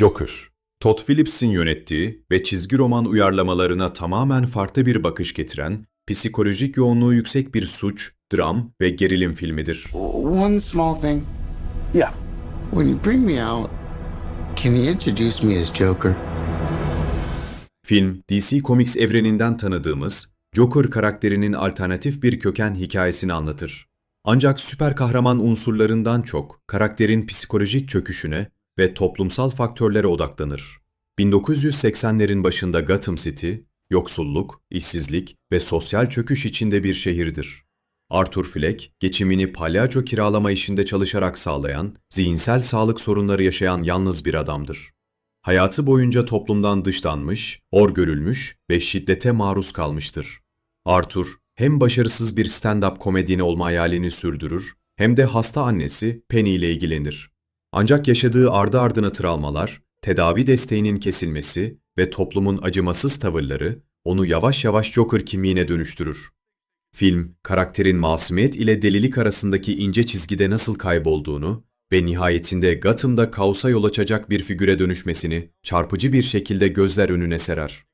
Joker, Todd Phillips'in yönettiği ve çizgi roman uyarlamalarına tamamen farklı bir bakış getiren, psikolojik yoğunluğu yüksek bir suç, dram ve gerilim filmidir. One small thing. Yeah. When you bring me out, can you introduce me as Joker? Film, DC Comics evreninden tanıdığımız Joker karakterinin alternatif bir köken hikayesini anlatır. Ancak süper kahraman unsurlarından çok karakterin psikolojik çöküşüne ve toplumsal faktörlere odaklanır. 1980'lerin başında Gotham City, yoksulluk, işsizlik ve sosyal çöküş içinde bir şehirdir. Arthur Fleck, geçimini palyaço kiralama işinde çalışarak sağlayan, zihinsel sağlık sorunları yaşayan yalnız bir adamdır. Hayatı boyunca toplumdan dışlanmış, hor görülmüş ve şiddete maruz kalmıştır. Arthur, hem başarısız bir stand-up komedyeni olma hayalini sürdürür, hem de hasta annesi Penny ile ilgilenir. Ancak yaşadığı ardı ardına travmalar, tedavi desteğinin kesilmesi ve toplumun acımasız tavırları onu yavaş yavaş Joker kimliğine dönüştürür. Film, karakterin masumiyet ile delilik arasındaki ince çizgide nasıl kaybolduğunu ve nihayetinde Gotham'da kaosa yol açacak bir figüre dönüşmesini çarpıcı bir şekilde gözler önüne serer.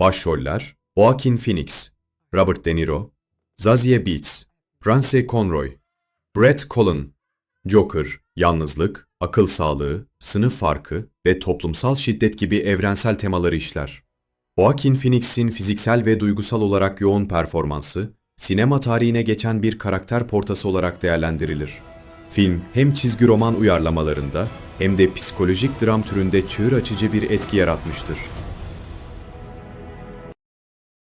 Başroller Joaquin Phoenix, Robert De Niro, Zazie Beetz, Frances Conroy, Brett Cullen, Joker, yalnızlık, akıl sağlığı, sınıf farkı ve toplumsal şiddet gibi evrensel temaları işler. Joaquin Phoenix'in fiziksel ve duygusal olarak yoğun performansı, sinema tarihine geçen bir karakter portası olarak değerlendirilir. Film hem çizgi roman uyarlamalarında hem de psikolojik dram türünde çığır açıcı bir etki yaratmıştır.